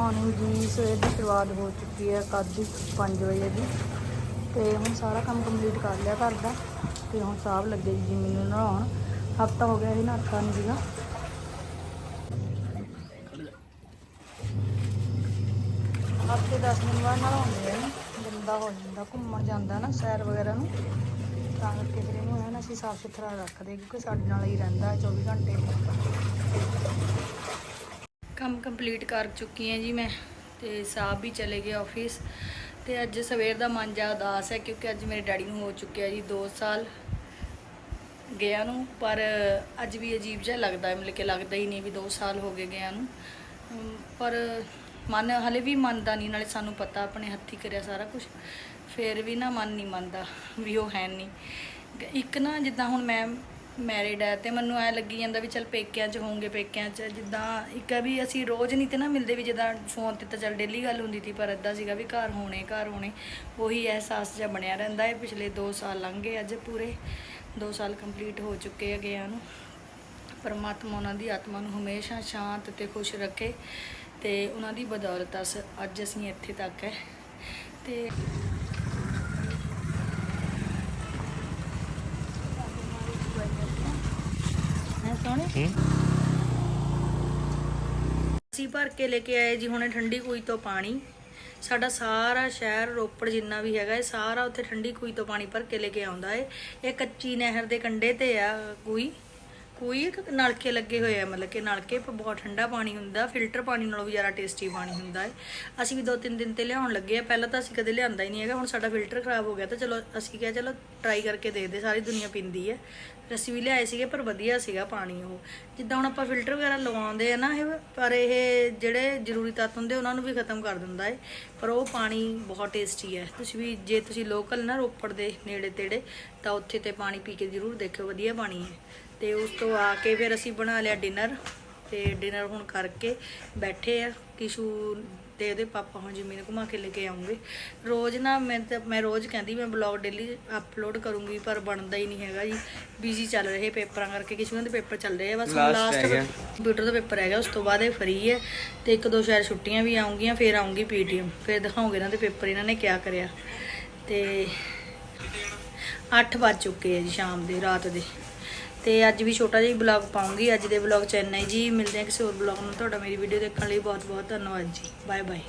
Morning ਜੀ, ਸਵੇਰ ਦੀ ਸ਼ੁਰੂਆਤ ਹੋ ਚੁੱਕੀ ਹੈ ਕਦ 5 ਵਜੇ ਦੀ। ਤੇ ਹੁਣ ਸਾਰਾ ਕੰਮ ਕੰਪਲੀਟ ਕਰ ਲਿਆ ਘਰ ਦਾ, ਤੇ ਹੁਣ ਸਾਹਬ ਲੱਗੇ ਜੀ ਮੈਨੂੰ ਨਹਾਉਣ। ਹਫਤਾ ਹੋ ਗਿਆ ਇਹ ਨਹਾਤਾ ਨਹੀਂ ਸੀਗਾ। ਹਫ਼ਤੇ 10 ਦਿਨ ਬਾਅਦ ਨਹਾਉਂਦੇ ਆ ਨਾ ਗੰਦਾ ਹੋ ਜਾਂਦਾ, ਘੁੰਮਣ ਜਾਂਦਾ ਨਾ ਸੈਰ ਵਗੈਰਾ ਨੂੰ। ਤਾਂ ਕਰਕੇ ਫਿਰ ਇਹਨੂੰ ਐਨ ਅਸੀਂ ਸਾਫ਼ ਸੁਥਰਾ ਰੱਖਦੇ ਕਿਉਂਕਿ ਸਾਡੇ ਨਾਲ ਹੀ ਰਹਿੰਦਾ ਹੈ 24 ਘੰਟੇ। ਕੰਮ ਕੰਪਲੀਟ ਕਰ ਚੁੱਕੀ ਹਾਂ ਜੀ ਮੈਂ ਤੇ ਸਾਹਿਬ ਵੀ ਚਲੇ ਗਏ ਆਫਿਸ ਤੇ ਅੱਜ ਸਵੇਰ ਦਾ ਮਨ ਜਿਹਾ ਉਦਾਸ ਹੈ ਕਿਉਂਕਿ ਅੱਜ ਮੇਰੇ ਡੈਡੀ ਨੂੰ ਹੋ ਚੁੱਕਿਆ ਜੀ 2 ਸਾਲ ਗਿਆ ਨੂੰ, ਪਰ ਅੱਜ ਵੀ ਅਜੀਬ ਜਿਹਾ ਲੱਗਦਾ ਮਤਲਬ ਕਿ ਲੱਗਦਾ ਹੀ ਨਹੀਂ ਵੀ 2 ਸਾਲ ਹੋ ਗਏ ਗਿਆ ਨੂੰ। ਪਰ ਮਨ ਹਲੇ ਵੀ ਮੰਨਦਾ ਨਹੀਂ, ਨਾਲੇ ਸਾਨੂੰ ਪਤਾ ਆਪਣੇ ਹੱਥੀ ਕਰਿਆ ਸਾਰਾ ਕੁਝ ਫਿਰ ਵੀ ਨਾ ਮਨ ਨਹੀਂ ਮੰਨਦਾ ਵੀ ਉਹ ਹੈ ਨਹੀਂ। ਇੱਕ ਨਾ ਜਿੱਦਾਂ ਹੁਣ ਮੈਂ ਮੈਰਿਡ ਹੈ ਤੇ ਮੈਨੂੰ ਐ ਲੱਗੀ ਜਾਂਦਾ ਵੀ ਚਲ ਪੇਕਿਆਂ 'ਚ ਹੋਵਾਂਗੇ ਪੇਕਿਆਂ 'ਚ। ਜਿੱਦਾਂ ਇੱਕ ਆ ਵੀ ਅਸੀਂ ਰੋਜ਼ ਨਹੀਂ ਤੇ ਨਾ ਮਿਲਦੇ ਵੀ ਜਿੱਦਾਂ ਫੋਨ ਤੇ ਤਾਂ ਚੱਲ ਡੇਲੀ ਗੱਲ ਹੁੰਦੀ ਸੀ, ਪਰ ਇਦਾਂ ਸੀਗਾ ਵੀ ਘਰ ਹੋਣੇ ਘਰ ਹੋਣੇ। ਉਹੀ ਅਹਿਸਾਸ ਜਿਹਾ ਬਣਿਆ ਰਹਿੰਦਾ ਹੈ ਪਿਛਲੇ 2 ਸਾਲ ਲੰਘ ਗਏ ਅੱਜ ਪੂਰੇ। 2 ਸਾਲ ਕੰਪਲੀਟ ਹੋ ਚੁੱਕੇ ਹੈਗੇ ਆ ਨੂੰ ਪਰਮਾਤਮਾ ਉਹਨਾਂ ਦੀ ਆਤਮਾ ਨੂੰ ਹਮੇਸ਼ਾ ਸ਼ਾਂਤ ਤੇ ਖੁਸ਼ ਰੱਖੇ ਤੇ ਉਹਨਾਂ ਦੀ ਬਦੌਲਤ ਅਸ ਅੱਜ ਅਸੀਂ ਇੱਥੇ ਤੱਕ ਹੈ ਤੇ ਹੈ ਸੋਹਣੇ। ਅਸੀਂ ਭਰ ਕੇ ਲੈ ਕੇ ਆਏ ਜੀ ਹੁਣੇ ਠੰਡੀ ਖੂਹੀ ਤੋਂ ਪਾਣੀ। ਸਾਡਾ ਸਾਰਾ ਸ਼ਹਿਰ ਰੋਪੜ ਜਿੰਨਾ ਵੀ ਹੈਗਾ ਇਹ ਸਾਰਾ ਉੱਥੇ ਠੰਡੀ ਖੂਹੀ ਤੋਂ ਪਾਣੀ ਭਰ ਕੇ ਲੈ ਕੇ ਆਉਂਦਾ ਏ। ਇਹ ਕੱਚੀ ਨਹਿਰ ਦੇ ਕੰਢੇ ਤੇ ਆ ਕੋਈ। ਕੋਈ ਇੱਕ ਨਲਕੇ ਲੱਗੇ ਹੋਏ ਆ, ਮਤਲਬ ਕਿ ਨਲਕੇ ਪਰ ਬਹੁਤ ਠੰਡਾ ਪਾਣੀ ਹੁੰਦਾ, ਫਿਲਟਰ ਪਾਣੀ ਨਾਲੋਂ ਵੀ ਜ਼ਿਆਦਾ ਟੇਸਟੀ ਪਾਣੀ ਹੁੰਦਾ ਹੈ। ਅਸੀਂ ਵੀ ਦੋ ਤਿੰਨ ਦਿਨ ਤੇ ਲਿਆਉਣ ਲੱਗੇ ਆ, ਪਹਿਲਾਂ ਤਾਂ ਅਸੀਂ ਕਦੇ ਲਿਆਂਦਾ ਹੀ ਨਹੀਂ ਹੈਗਾ, ਹੁਣ ਸਾਡਾ ਫਿਲਟਰ ਖਰਾਬ ਹੋ ਗਿਆ ਤਾਂ ਚਲੋ ਅਸੀਂ ਕਿਹਾ ਚਲੋ ਟਰਾਈ ਕਰਕੇ ਦੇਖਦੇ ਸਾਰੀ ਦੁਨੀਆ ਪੀਂਦੀ ਹੈ। ਫਿਰ ਅਸੀਂ ਵੀ ਲਿਆਏ ਸੀਗੇ, ਪਰ ਵਧੀਆ ਸੀਗਾ ਪਾਣੀ ਉਹ। ਜਿੱਦਾਂ ਹੁਣ ਆਪਾਂ ਫਿਲਟਰ ਵਗੈਰਾ ਲਵਾਉਂਦੇ ਆ ਨਾ ਇਹ, ਪਰ ਇਹ ਜਿਹੜੇ ਜ਼ਰੂਰੀ ਤੱਤ ਹੁੰਦੇ ਉਹਨਾਂ ਨੂੰ ਵੀ ਖਤਮ ਕਰ ਦਿੰਦਾ ਹੈ। ਪਰ ਉਹ ਪਾਣੀ ਬਹੁਤ ਟੇਸਟੀ ਹੈ। ਤੁਸੀਂ ਵੀ ਜੇ ਤੁਸੀਂ ਲੋਕਲ ਨਾ ਰੋਪੜ ਦੇ ਨੇੜੇ ਤੇੜੇ, ਤਾਂ ਉੱਥੇ ਤੇ ਪਾਣੀ ਪੀ ਕੇ ਜ਼ਰੂਰ ਦੇਖਿਓ, ਵਧੀਆ ਪਾਣੀ ਹੈ। ਤੇ ਉਸ ਤੋਂ ਆ ਕੇ ਫਿਰ ਅਸੀਂ ਬਣਾ ਲਿਆ ਡਿਨਰ ਤੇ ਡਿਨਰ ਹੁਣ ਕਰਕੇ ਬੈਠੇ ਆ। ਕਿਸ਼ੂ ਤੇ ਉਹਦੇ ਪਾਪਾ ਹੁਣ ਜ਼ਮੀਨ ਘੁਮਾ ਕੇ ਲੈ ਕੇ ਆਉਂਗੇ। ਰੋਜ਼ ਨਾ ਮੈਂ ਤਾਂ ਮੈਂ ਰੋਜ਼ ਕਹਿੰਦੀ ਮੈਂ ਬਲੌਗ ਡੇਲੀ ਅਪਲੋਡ ਕਰੂੰਗੀ ਪਰ ਬਣਦਾ ਹੀ ਨਹੀਂ ਹੈਗਾ ਜੀ। ਬਿਜ਼ੀ ਚੱਲ ਰਹੇ ਪੇਪਰਾਂ ਕਰਕੇ ਕਿਸ਼ੂ ਦੇ ਪੇਪਰ ਚੱਲ ਰਹੇ ਆ। ਬਸ ਲਾਸਟ। ਕੰਪਿਊਟਰ ਦਾ ਪੇਪਰ ਹੈਗਾ ਉਸ ਤੋਂ ਬਾਅਦ ਇਹ ਫਰੀ ਹੈ ਤੇ ਇੱਕ ਦੋ ਸ਼ਾਇਦ ਛੁੱਟੀਆਂ ਵੀ ਆਉਂਗੀਆਂ ਫਿਰ ਆਉਂਗੀ ਪੀਟੀਐਮ ਫਿਰ ਦਿਖਾਉਂਗੇ ਇਹਨਾਂ ਦੇ ਪੇਪਰ ਇਹਨਾਂ ਨੇ ਕਿਆ ਕਰਿਆ। ਤੇ 8 ਵੱਜ ਚੁੱਕੇ ਆ ਜੀ ਸ਼ਾਮ ਦੇ ਰਾਤ ਦੇ। ਤੇ ਅੱਜ ਵੀ ਛੋਟਾ ਜਿਹਾ ਬਲੌਗ ਪਾਉਂਗੀ। ਅੱਜ ਦੇ ਬਲੌਗ ਚ ਇੰਨਾ ਹੀ ਜੀ। ਮਿਲਦੇ ਹਾਂ ਕਿਸੇ ਹੋਰ ਬਲੌਗ ਨਾਲ ਤੁਹਾਡਾ ਮੇਰੀ ਵੀਡੀਓ ਦੇਖਣ ਲਈ ਬਹੁਤ ਬਹੁਤ ਧੰਨਵਾਦ ਜੀ। Bye bye